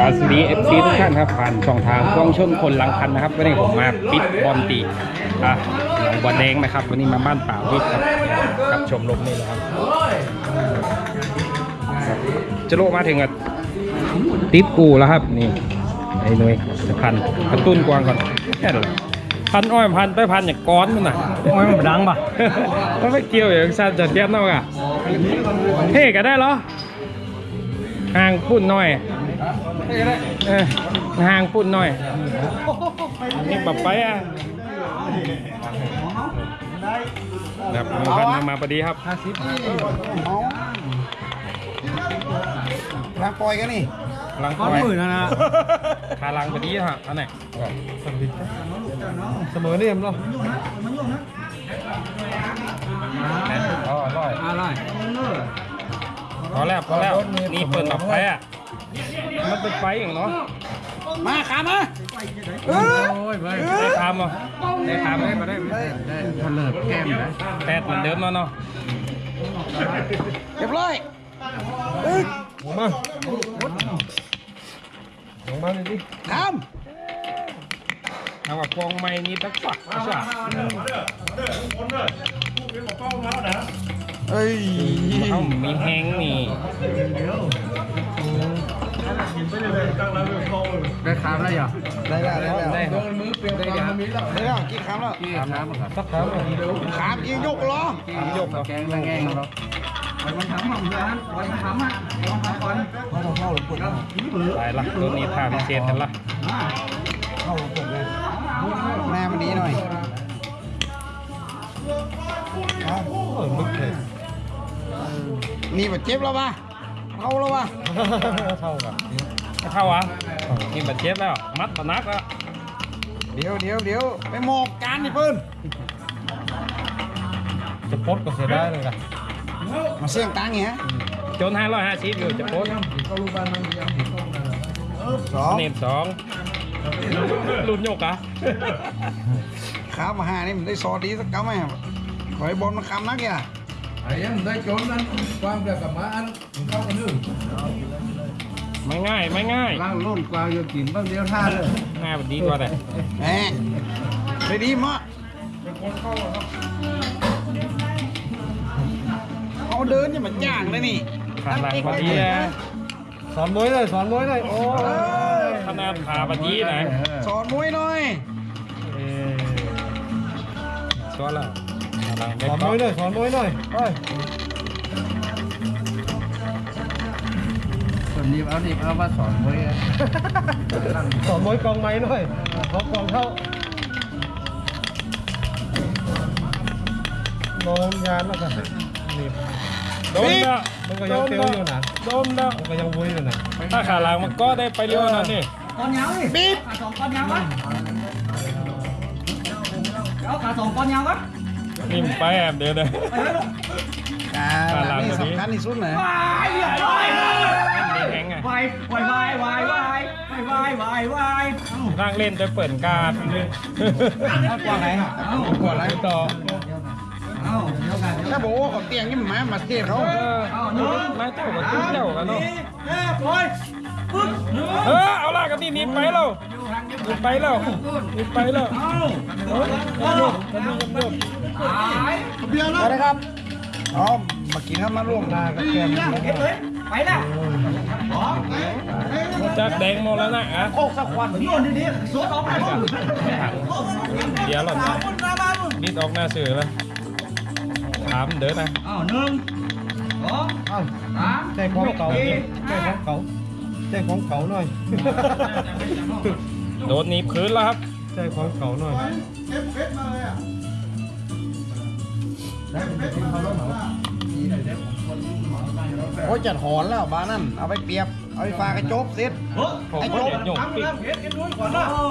การสวีเอฟซีทุกท่านครับผ่านช่องทางกล้องชนคนหลังคันนะครับวันนี้ผมมาปิดบอลตีอะหลังบอลแดงนะครับ วันนี้มาบ้านป่าวิทย์ครับกับชมรมนี่นะครับ จะโลมาถึงกับติดกูแล้วครับนี่ไอ้หนุ่ยจะพันกระตุ้นกวางก่อนแค่นั้นแหละพันอ้อยพันไปพันอย่างก้อนมันน่ะโอ้ยมันดังป่ะมันไม่เกี่ยวอย่างสั้นจัดแก้มเนาะอะเท่ก็ได้เหรอ ห่างปุ่นหน่อยเออห่างปุ่นหน่อยนี่แบบไปอะครับมีพันมามาพอดีครับล้างปล่อยกันนี่ลังก้อนไปหมื่นนะนะขาลังพอดีฮะอันไหนเสมอเนี่ยมั้งอ๋ออร่อยอะ พอแล้วพอแล้วนี่เปิดแบบไปอะมันเป็นไฟอย่างเนาะมาขามาโอ้ยไปได้คำเหรอได้คำไหมได้ได้ได้ทะเลิดแก้มนะแปดเหมือนเดิมแล้วเนาะเรียบร้อยมาลงมาเลยดิทเอาว่ากองไม้นี่ตักฝักไม่ใช่ำ เอ้ยเขามีแห้งนี่ได้ขาได้ยังได้แล้วได้แล้วได้ได้ครับแล้วกี่คำแล้วกี่ขาบ้างครับสักครั้งขามกี่ยกล้อยกเนาะแกงแกงครับวันทำของเพื่อนวันทำอะวันทำก่อนตายละตัวนี้ท่าพิเศษกันละแม่มันดีหน่อยเออมึกเลย นี่แบบเจ็บแล้วปะเอาแล้วปะเท่ากันไม่เท่าวะนี่บาดเจ็บแล้ว มัดปนักแล้วเดี๋ยวเดี๋ยวเดี๋ยวไปหมอบการนี่เพิ่นจะปลดก็เสียได้เลยกันมาเสี่ยงตังค์เงี้ยจนห้าร้อยห้าสิบอยู่จะปลดสองเนมสองรุ่นโยกอะขามาหานี่มันได้ซอดีสักกำไหมขอให้บอลมันคำนักอย่า ไอ้ยังได้โจนนั้นความเดือดกับมาอันเข้ากันนึงไม่ง่ายไม่ง่ายล่างรุ่นกวางโยกินบ้างเดียวท่าเลยง่ายแบบดีกว่าแต่แหมได้ดีมากเอาเดินเนี่ยมันย่างเลยนี่ขาหลังพอดีนะสอนมวยเลยสอนมวยเลยโอ้เอ้ยขนาดขาพอดีนะสอนมวยหน่อยเออสวนละ ขาหลังสอนมวยหน่อยสอนมวยหน่อยไปส่วนนี้เอาดิเอามาสอนมวยสอนมวยกองไม้หน่อยเขากองเท่าโดนยานแล้วกันนี่โดนแล้วมันก็ยังเตี้ยวอยู่นะโดนแล้วมันก็ยังวุ้ยอยู่นะถ้าขาหลังมันก็ได้ไปเร็วนะนี่ con nhau đi Bíp. cả sòng con nhau á đó cả sòng con nhau á นี่มั นไปแอบเดี๋ยวเลยการหลังนี่สำคัญที่สุดเลย vai vai มีแทงไง vai vai vai vai vai vai vai vai นั่งเล่นจะเปิดการ์ดกว่าไหนกว่าไหนต่อถ้าบอกว่าเขาเตียงนี่มันมามาเตียงเขาเออไม่เท่ากับตุ้เท่ากันเนาะ rồi เออเอาล่ะกันนี่หนีไปแล้วหนีไปแล้วหนีไปแล้วเออยังโยกยังโยกยังโยก เบียร์นะนะครับอ๋อมากินครับมาร่วมนากับแกม phải nè จากแดงหมดแล้วนะอะ ô sao khoan luôn đi đi số đó này เดี๋ยวหล่อน ra ba luôn นิดออกหน้าสื่อแล้วถามเด้อนะ ờ nương đó อ้าว tám ใจของเก่าใจของเก่าใจของเก่าหน่อยโดนหนีบพื้นแล้วครับใจของเก่าหน่อย โอ้ยจัดหอนแล้วบ้านนั่นเอาไปเปรียบ เอาไปฝากกระจกเสร็จผมไอ้ก็โจ๊กเดี๋ยวโยกปิด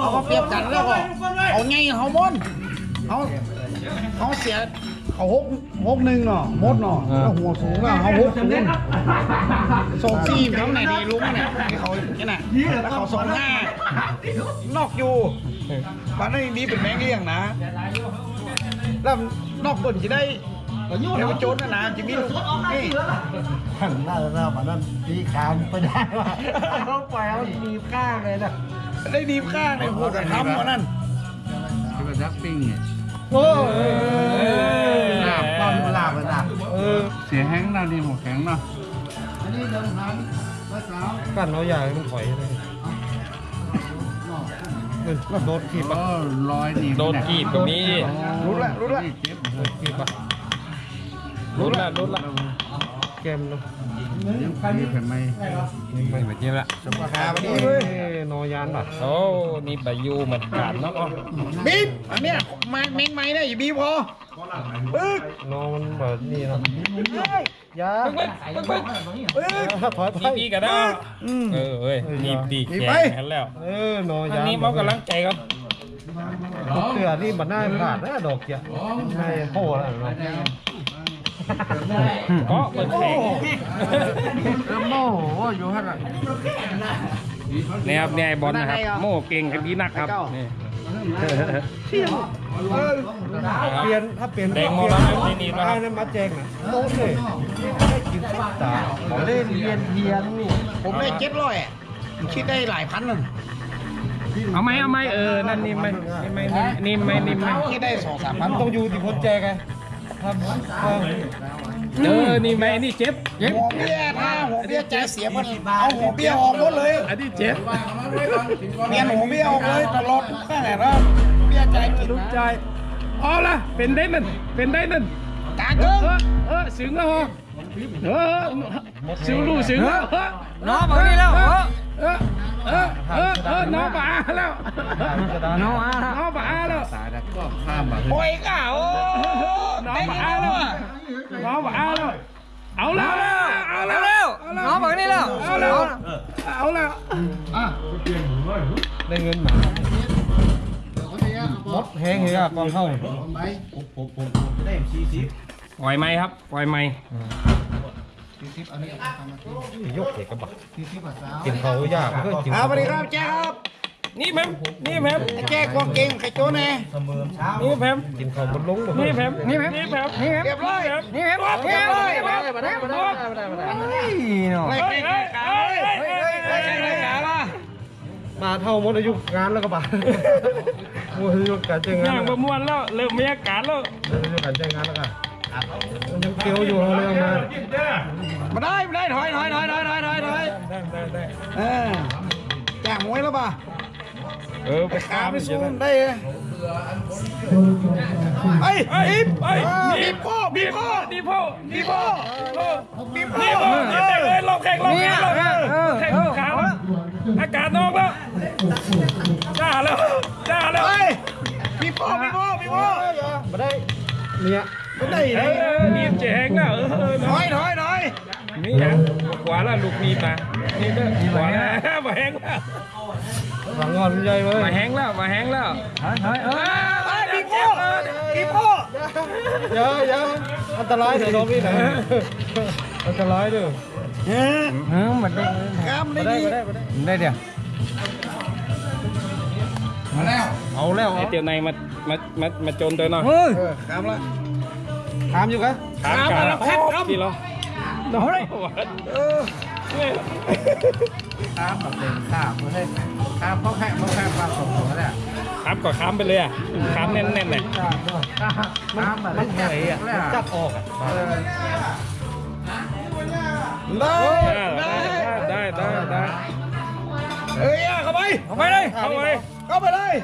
เอามาเปรียบกันแล้วก็เอาไงเขามดเขาเขาเสียเขาหกหกหนึ่งเนาะมดเนาะแล้วหัวสูงอะเขาหกศูนย์สองสี่เขาไหนดีลุงเนี่ยที่เขาเนี่ยนะแล้วเขาสองห้านอกอยู่บ้านนั้นดีเป็นแมงเลี้ยงนะแล้วนอกเปิ่นจะได้ เดี๋ยวโจรนะนะจะมีลูกนี่หันหน้าหน้ามานั่นตีคางไปได้ว่าเขาไปเอามีข้างเลยนะได้ดีมข้างในหัวกระทำมานั่นที่ว่าดักปิ้งเนี่ยโอ้ยลาบป้อมลาบเลยนะเออเสียแห้งเนาะนี่หมกแข็งเนาะกันเราอยากให้มันถอยเลยก็โดนขีบโอ้ร้อยนี่โดนกีบตรงนี้รู้แล้วรู้แล้วเจ็บขีบปะ รุดละรุดละเกมเนาะยังมีแผ่นไม่ไม่แบบนี้ละขาพอดีเฮ้เว้ยยนอยานปะโอ้นี่ใบยูเหมือนกันเนาะบีบอันเนี้ยไม้เม้งไม้เนี่ยอย่าบีบพอปึ๊กนอมันแบบนี้เนาะยาปึ๊กปึ๊กปึ๊กปึ๊กถอยไปนี่ดีกันนะเออเอ้ยนี่ดีแข็งกันแล้วเออนออัยานนนี้มันกำลังใจครับเสือนี่มันน่าผ่านนะดอกเกี้ยไม่โหอะไร เนาะก็เปิดแข็งแล้วโม่อยู่ฮะล่ะนี่ครับเนี่ยบอลนะครับ โม่เก่งกันดีนักครับนี่เปลี่ยนถ้าเปลี่ยนแดงโมแล้วนะนี่นี่นะคได้รับนะมาแจงนะโดนเลยได้กินตาขอเล่นเรียนเทียนนี่ผมได้เจ็ดร้อยอะคิดได้หลายพันนึงเอาไหมเอาไหมเออนั่นนี่ไหมนี่ไหมนี่ไหมนี่ไหมคิดได้สองสามพัมันนต้องอยู่ที่คนแจกไง ทำเออเออนี่ไหมนี่เจ็บเจ็บหัวเบี้ยถ้าหัวเบี้ยใจเสียมันเอาหัวเบี้ยออกหมดเลยอันนี้เจ็บเปลี่ยนหัวเบี้ยออกเลยตลอดแค่ไหนแล้วเบี้ยใจกินรู้ใจเอาละเป็นได้นั่นเป็นได้นั่นกาเอเกิ้องเออเออสึงแล้วเหรอเออสึงรู้สึงแล้วเออน้องมานี่แล้วเออเออเออเออเออ น้องมาแล้วน้องมาน้องมาแล้วตายแล้วก็ข้ามมาโอ้ยก้าโอ้น้องมาแล้วน้องมาแล้วเอาแล้วเอาแล้วน้องมานี่แล้วเอาแล้วเอาแล้วได้เงินมาหมดแห้งเลยอะกองเข้าไปล่อยไหมครับปล่อยไหมยกเด็กกระบะกินเขายากเพื่อกินเอาไปดีครับแจ๊คครับ นี่แพมนี่แพมไอ้แจ๊คควงเก่งใครโจ้แน่นี่แพมกินเขาบนลงนี่แพมนี่แพมนี่แพมนี่แพมเรียบร้อยนี่แพมเรียบร้อยเรียบร้อยไม่เฮ้ยเก่งเฮ้ยขาเฮ้ยเฮ้ยเฮ้ยไม่เก่งขาละมาเท่าหมดอายุงานแล้วก็บาหมดอายุการจ้างงาย่านงประมวลแล้วเริ่มมีอาการแล้วอายุการจ้างงานแล้วก็ยัง เกี่ยวอยู่เขาเลยมามาได้มาได้ถอยถอยถอยถอยถอยถอยถอยเออแจ้งมวยแล้วป่ะเออไปขาข้ามไม่ไปสู้ได้ไอ้ไอ้บีบไอ้บีบพ่อบีบพ่อดีพ่อบีบพ่อบีบพ่อดีพ่อดีแข่งเลยลงแข่งลงแข่งลงแข่งขาวอากาศนอกแล้วจ้าแล้วจ้าแล้วเฮ้ยบีบพ่อบีบพ่อบีบพ่อมาได้เนี่ย ไม่ได้เอเลยอนี่เจ๋งแล้วเออถอยถอยถอยนี่ยังขวาแล้วลูกมีมานี่ก็ขวาแล้วมาแห้งแล้วฝังงอนใหญ่เว้ยมาแห้งแล้วมาแห้งแล้วเฮ้ยเฮ้ยเฮ้ยบีบพ่อบีบพ่อเยอะเยอะอันตรายเถอะน้องพี่นอันตรายเด้อเออมันได้กล้ามมาได้ได้ดีมาได้มาได้ได้เดี๋ยวมาแล้วเอาแล้วไอเตียวในมามามามาจนตัวหน่อยเฮ้ยเออข้ามละ ถามอยู่กันขาขาแล้วครับทีละน้อยเออข้ามแบบเต็มข้ามเฮ้ยข้ามเพราะแค่เพราะแค่ปลาสองตัวเนี่ยครับก็ค้ำไปเลยอะค้ำแน่นๆเลยข้ามแบบแข็งอะจับออกอะได้ได้ได้ได้ได้เฮ้ยเข้าไปเข้าไปเลยเข้าไปเข้าไปเลย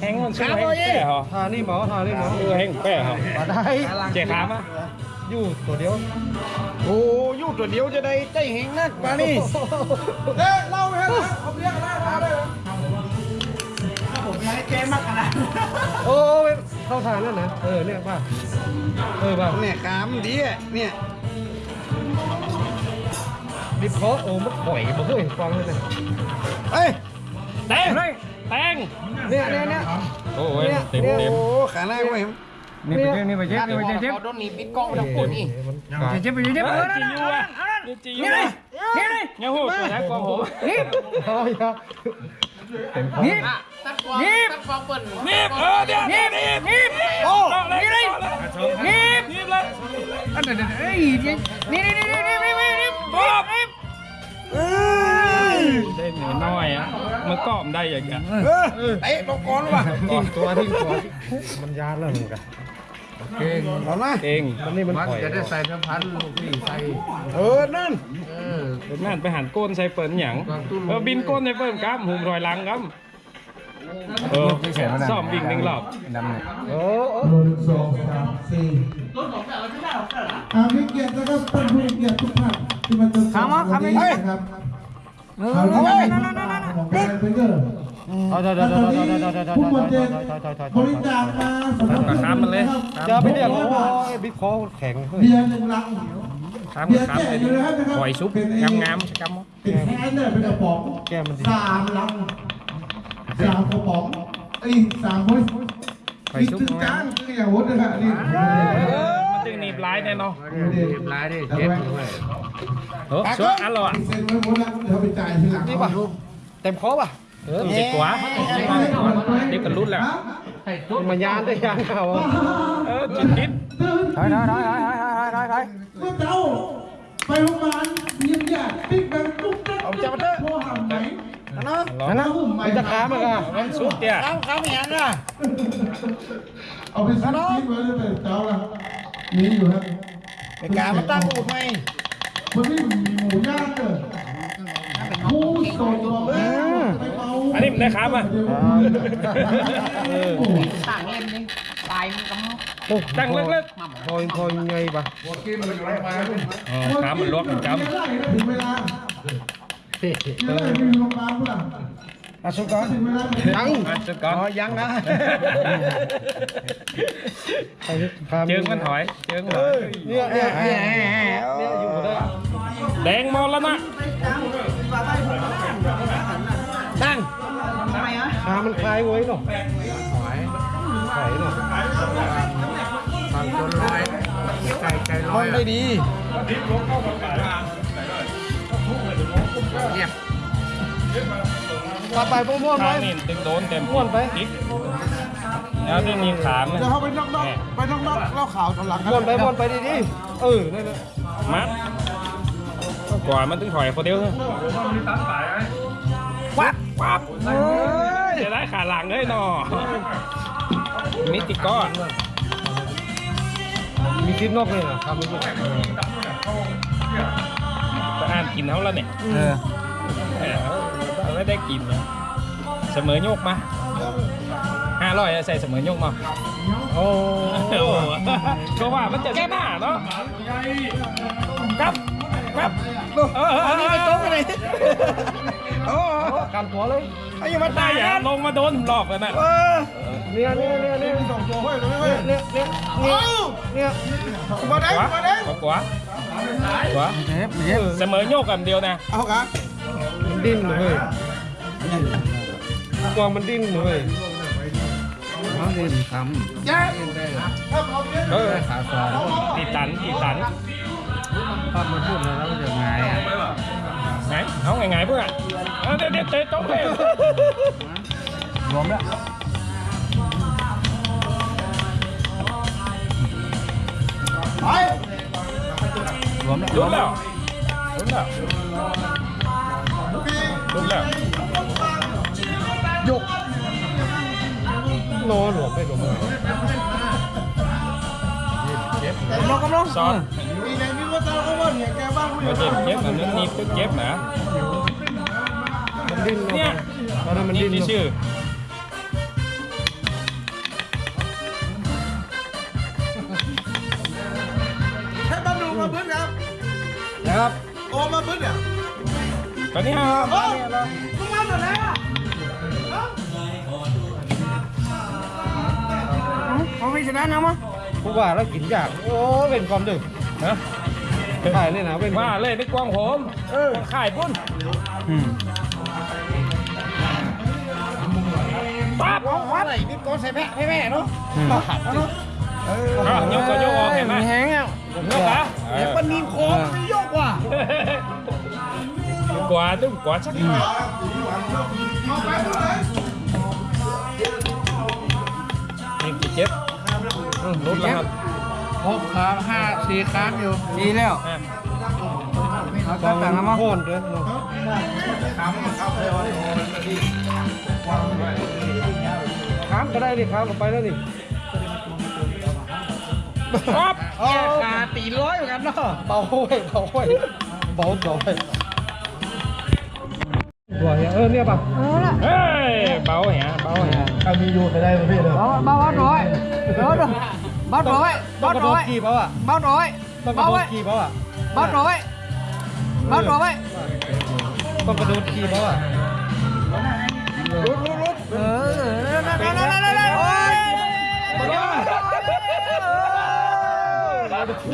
แห้งมันชื่อแห้งแป้เหรอทานี่หมอทานี่หมอชื่อแห้งแป้เหรอมาได้เจ๊ขามอะอยู่ตัวเดียว โอ้ยู่ตัวเดียวจะได้ใจเฮงนักมานี่เอ๊ะเล่าไปฮะผมเรียกอะไรมาเลยผมให้เกมมากขนาดโอ้ยเข้าทางนั่นนะเออเนี่ยป่ะเออป่ะเนี่ยกามดีอะเนี่ยดิบคอโอ้มันข่อยบ่เคยฟังเลยนะเฮ้ยแตง แตงเนี่ยเนี่ยเนี่ยโอ้ยเต็มเต็มโอ้ขาหน้าไว้นี่ไปเจ็บนี่ไปเจ็บนี่ไปเจ็บโดนหนีปิดกล้องไปทั้งคนนี่มันเจ็บไปเจ็บเออจียูอะนี่จียูนี่นี่นี่ยังหูตัวยักษ์กองผมนี่เอาอย่าเต็มคอนี่นี่นี่เออเดี๋ยวนี่นี่นี่โอ้นี่เลยนี่นี่เลยน่ะเอ้ยนี่นี่นี่นี่นี่นี่ ได้หนูน้อยอะมันก็มได้อย่างเงี้ยเตะลงก่อนว่ะทิ้งตัวทิ้งตัวมันยาแล้วมึงกันเก่งเอานะเองมันนี่มันมันปล่อยจะได้ใส่น้ำพันลูกนี่ใส่เออนั่นเออนั่นไปหันก้นใส่เปิ้นหยังเออบินก้นใส่เปิ้นครับหุมรอยหลังครับเออซ่อมวิ่งหนึ่งรอบโอ้โอ้หนึ่งสองสามสี่อามีเกียรตินะครับท่านผู้มีเกียรติทุกท่านที่มาจนวันนี้นะครับ เอาละของการเป็นเกอร์เอาเดี๋ยวแล้เดี๋ยววตอนเดี๋นี้ยวเดี๋ยวเดี๋ยวเดี๋ยวผู้บาดเจ็บถอยถอยถอยถบอยริจาคมาสำหรับกระค้ามมันเลยอย่าไปเรียกโอ้ยบิ๊กคอแข็งเฮ้ยเบียร์หนึ่งลังค้ามเบีกยระร์ค้ามแก่เลยอยู่นะครับปล่อยซุปงามงามๆชะกำติดแค่เนี่ยเป็นกระป๋องแก้มมันดีสามลังสามกระป๋องไอ้สามคนนี่ตึกจานคืออย่างวุฒินะครับนี่มัน จึงหนีบลายแน่นอนเด็กลายดิเจ็บด้วยเออชัวร์อันหรอเซ็นไว้หมดแล้วเดี๋ยวไปจ่ายทีหลังนี่ป่ะเต็มคอป่ะเออเจ็บกว่าเด็กกันรุ่นแล้วมันยานได้ยานเขาเออจิตจิตถอยถอยถอยถอยถอยถอยถอยเมื่อเจ้าไปโรงพยาบาลเยี่ยมญาติปิ๊กแบงตุ๊กตุ๊กเอาจับมาเถอะโทรหาไหมนะนั่นนะมันจะขามันก็มันสุดเตี้ยข้ามข้ามอย่างน่ะเอาไปซื้อที่ไว้เลยแต่เจ้าละ มีอยู่ครับไอ้กามันตั้งอูดไหมมันไม่มีหมูย่างเลยผู้สดตัวแม่ไปเมาอันนี้มันได้ครับอะเออต่างเล่นนี่ตายมันก็ตั้งเลิกคอยคอยไงป่ะๆอ๋อขามันลวกมันจยังไงนะถึงเวลายังไงมีโรงพยาบาลป่ะอาสุก่อนถึงเวลายังำมาจุดก่อนอ๋อยังนะไอ้นี่ขาเจิงมันถอยเจิงมันถอยเนี่ยเนี่ยเนี่ยเนี่ยอยู่ได้แดงมอแล้วนะตั้งขามันคลายไว้เนาะถอยถอยเนาะฟังจนลอยไก่ไก่ลมัอนยได้ดีเงียบ ปาไปพวกม่วนไปข้างนี่ตึงโดนเต็มม่วนไปอีกแล้วที่มีขามนะเดี๋ยวเขาไปนอกนอกไปนอกนอกเล่าข่าวตอนหลังม่วนไปม่วนไปดีๆเออนั่นแหละมัดก่อนมันถึงถอยคนเดียววับวับจะได้ขาหลังเลยหนอมิติก้อนมีคลิปนอกเลยนะทำไม่ถูกก็อ่านกินเขาแล้วเนี่ยเออ เออไม่ได้กินนะเสมอโยกมาห้าร้อยใส่เสมอโยกมาโอ้โอ้โหก็ว่ามันจะแก้หน้าเนาะครับครับเอออันนี้ไม่ตรงกันเลยโอ้การตัวเลยไอ้ยังมาตายอย่าลงมาโดนหลอกกันนะเนี่ยเนี่ยเนี่ยเนี่ยสองตัวเฮ้ยเนี่ยเนี่ยเนี่ยเนี่ยมาได้ขวามาได้ขวาขวาเสมอโยกกันเดียวนะเอาครับมัน ดิ้นเลยกวางมันดิ้นเลยมันเล่นทำจ้าเออขาสองตีตันตีตันพอมันพูดแล้วมันจะไงอะไหนเอาไงไงเพื่อนเอาเดี๋ยวเดี๋ยวเตะโต๊ะเลยรวมแล้วไปรวมแล้วลุ้นแล้วลุ้นแล้ว ลุ้นแล้วยกโนหลวมไปหลวมเลยนอกกันนอกซ้อนมีไหนมีว่าเจ้าเขาว่าเนี่ยแกบ้างมาเจ็บเจ็บอันนี้นี่ปึ๊กเจ็บนะมันดิ้นเนี่ยตอนนั้นมันนี่ดิ้นที่ชื่อ ตอนนี้ครับโอ้มึงมาจากไหนอะเขาไม่ชนะนะมั้งผู้ว่าแล้วกินยากโอ้เป็นความดึกฮะถ่ายเลยนะเป็นว่าเลยนี่กวางผมเออข่ายปุ้นปั๊บว่าอะไรนี่ก้อนใส่แพะให้แม่เนาะเอ้าวยกก็ยกออกเห็นไหมแห้งอะยกอะเดี๋ยวมันนีโค้งไม่ยกว่ะ กว่าตึ้งกว่าชักนี่กี่เจ็บลุ้นแล้วครับหกครับห้าสี่ครับอยู่ดีแล้วอะเอาก็ต่างกันมั้งโคนเด้อค้ามก็ได้ดิค้ามก็ไปแล้วดิครับโอ้ขาตีร้อยเหมือนกันเนาะเบาไว้เบาไว้เบาเบาไว้ ตัวเนี้ยเออเนี่ยป่ะเฮ้ยเบาเหี้ยเบาเหี้ยเอามีอยู่ไปได้ไหมพี่เลยบ้าบ้าร้อยเดี๋ยวเดี๋ยวบ้าร้อยบ้าร้อยขี่เปล่าอะบ้าร้อยต้องกระบ้าโดไว้ดขี่เปล่าอะบ้าร้อยบ้าร้อยต้องกระโดดขี่เปล่าอะเออนั่นนั่นนั่นนั่นนั่นโอ้ย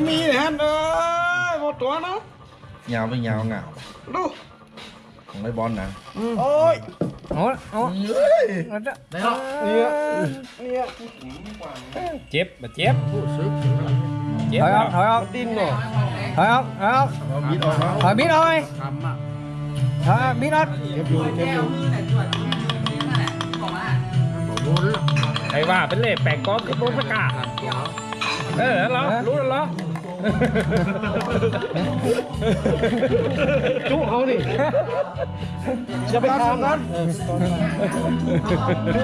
มีแฮนเอ้ยหมดตัวเนาะยาวเป็นยาวเหงาดู ของไอ้บอลนะโอ้ยโอ้โอ้ได้เนาะเนี่ยเนี่ยเจ็บบ่เจ็บเจ็บถอยออกถอยออกดิ้นเนาะถอยออกถอยออกบิดออกแล้วถอยบิดออกเลยทำอะถอยบิดออกเก็บอยู่เก็บอยู่ไอ้ว่าเป็นเล่แปลกก๊อกกับตัวประกาศเออแล้วเหรอรู้แล้วเหรอ จุเขาดิอย่าไปทำนั้น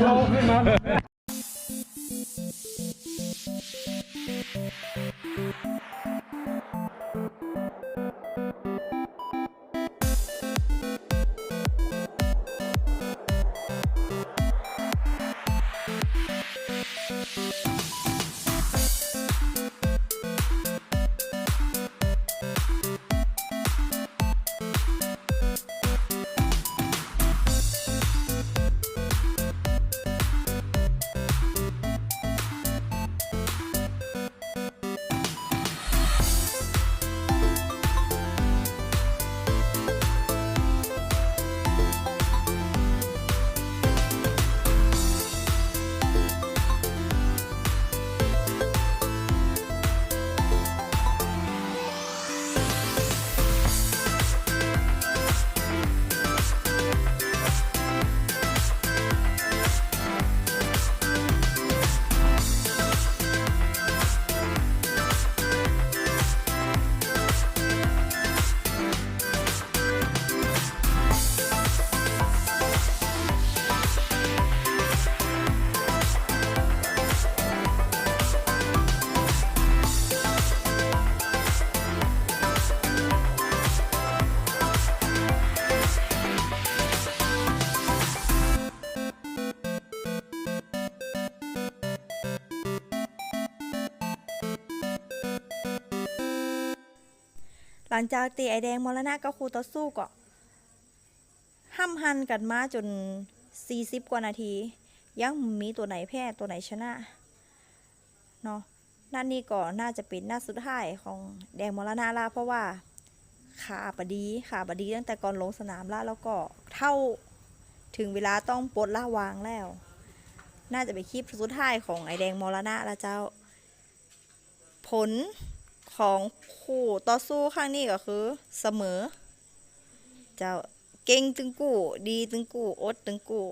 เราขึ้นมา ลังจากตีไอแดงมรณะกับครูต่อสู้ก็ห้ำหันกันมาจน 40 กว่านาที ยังมีตัวไหนแพ้ตัวไหนชนะเนาะนั่นนี่ก็น่าจะเป็นหน้าสุดท้ายของแดงมรณะละเพราะว่าขาบดีขาบดีตั้งแต่ก่อนลงสนามละแล้วก็เท่าถึงเวลาต้องปลดละวางแล้ว น่าจะเป็นคลิปสุดท้ายของไอแดงมรณะละเจ้า ผล ของคู่ต่อสู้ครั้งนี้ก็คือ เสมอ เจ้าเก่งตึงกู้ ดีตึงกู้ อดตึงกู้